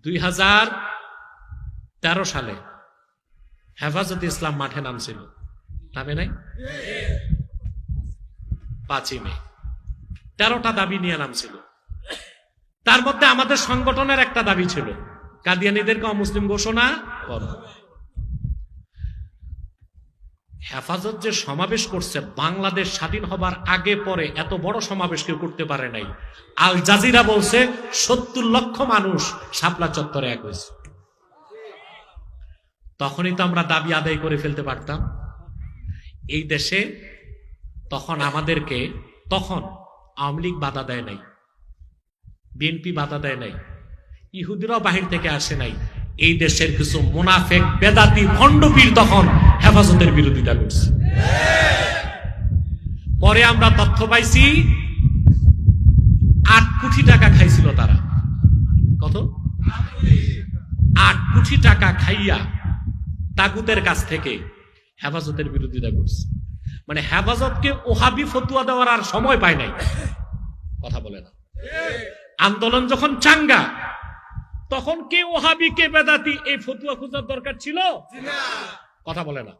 দুই হাজার তেরো সালে হেফাজত ইসলাম মাঠে নামছিল। নামে নাই? পাঁচই মে। তেরোটা দাবি নিয়ে নামছিল। তার মধ্যে আমাদের সংগঠনের একটা দাবি ছিল, কাদিয়ানিদেরকে অমুসলিম ঘোষণা করো। হেফাজত যে সমাবেশ করছে, বাংলাদেশ স্বাধীন হবার আগে পরে এত বড় সমাবেশ কেউ করতে পারে নাই। আল জাজিরা বলছে, সত্তর লক্ষ মানুষ শাপলা চত্বরে এক হয়েছে। তখনই তো আমরা দাবি আদায় করে ফেলতে পারতাম। এই দেশে তখন আমাদেরকে, তখন আওয়ামী লীগ বাধা দেয় নাই, বিএনপি বাধা দেয় নাই, ইহুদিরাও বাহির থেকে আসে নাই। এই দেশের কিছু মুনাফেক, বেদাতি ভণ্ডপীর তখন হেফাজতের বিরোধিতা করছে। পরে আমরা তথ্য পাইছি, আট কোটি টাকা খাইছিল তারা। কত? আট কোটি টাকা খাইয়া তাগুতের কাছ থেকে হেফাজতের বিরোধিতা করছে। মানে হেফাজতকে ওহাবি ফতুয়া দেওয়ার আর সময় পায় নাই। কথা বলে না। আন্দোলন যখন চাঙ্গা, তখন কে ওহাবি, কে বেদাতি, এই ফতুয়া খোঁজার দরকার ছিল? কথা বলে না।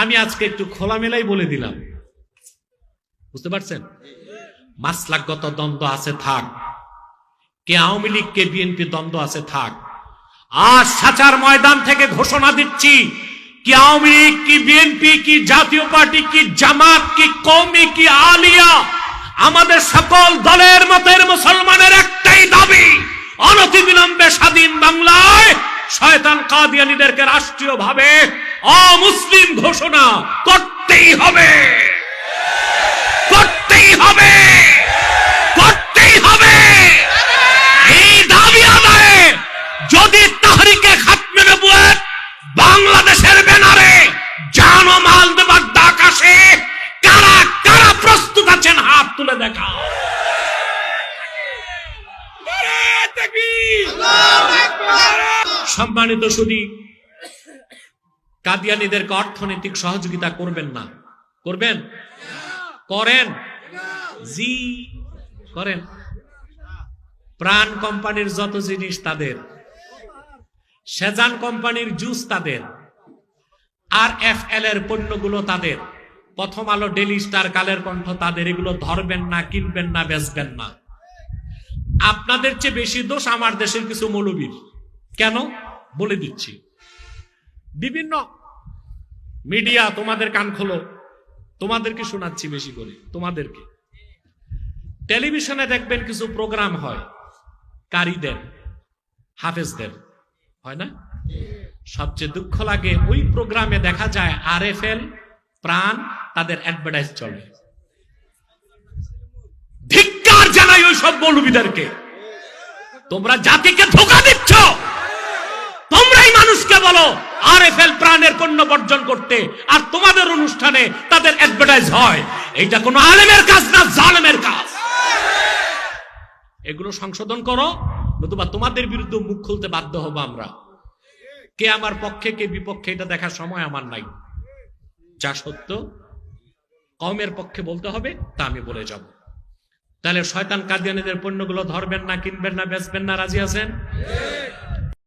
আমি আজকে একটু খোলামেলাই বলে দিলাম। বুঝতে পারছেন? মাসলাগত দ্বন্দ্ব আছে, থাক। কে আওয়ামী লীগ, কে বিএনপি, দ্বন্দ্ব আছে, থাক। আজ সাচার ময়দান থেকে ঘোষণা দিচ্ছি, কি আওয়ামী লীগ, কি বিএনপি, কি জাতীয় পার্টি, কি জামাত, কি কৌমি কি আলিয়া, আমাদের সকল দলের মতের মুসলমানের একটাই দাবি, অনতিবিলম্বে স্বাধীন শয়তান কাদিয়ানিদেরকে রাষ্ট্রীয় ভাবে অমুসলিম ঘোষণা করতেই হবে। করতেই হবে। করতেই হবে। এই দাবি আদায়ে যদি তাহরিকে খাতমে নবুয়ত বাংলাদেশের ব্যানারে জান মাল দেবার ডাক আসে, কারা কারা প্রস্তুত আছেন হাত তুলে দেখা সম্মানিত সুদী কাদিয়ানিদেরকে অর্থনৈতিক সহযোগিতা করবেন না। করবেন? করেন। জি, করেন। প্রাণ কোম্পানির যত জিনিস তাদের। সেজান কোম্পানির জুস তাদের। আর এফ এল এর পণ্যগুলো তাদের। প্রথম আলো ডেলি স্টার কালের কণ্ঠ তাদের। এগুলো ধরবেন না, কিনবেন না, বেচবেন না। আপনাদের চেয়ে বেশি দোষ আমার দেশের কিছু মৌলবীর। কেন? বলে দিচ্ছি। বিভিন্ন মিডিয়া তোমাদের কান খোলো। তোমাদেরকে শোনাচ্ছি বেশি করে, তোমাদেরকে। টেলিভিশনে দেখবেন কিছু প্রোগ্রাম হয়, কারিদের, হাফেজদের। হয় না? সবচেয়ে দুঃখ লাগে, ওই প্রোগ্রামে দেখা যায় আর এফ এল প্রাণ, তাদের অ্যাডভার্টাইজ চলে। ধিক্কার জানাই ওই সব মৌলবীদেরকে। তোমরা জাতিকে ধোকা দিচ্ছ! মানুষকে বলো আর এফ এল প্রাণের পণ্য বর্জন করতে আর তোমাদের অনুষ্ঠানে তাদের অ্যাডভার্টাইজ হয়। এইটা কোনো আলেমের কাজ না, জালেমের কাজ। এগুলো সংশোধন করো, নতুবা তোমাদের বিরুদ্ধে মুখ খুলতে বাধ্য হব আমরা। কে আমার পক্ষে, কে বিপক্ষে, এটা দেখার সময় আমার নাই। যা সত্য কমের পক্ষে বলতে হবে, তা আমি বলে যাব। তাহলে শয়তান কাদিয়ানিদের পণ্যগুলো ধরবেন না, কিনবেন না, বেচবেন না, রাজি আছেন?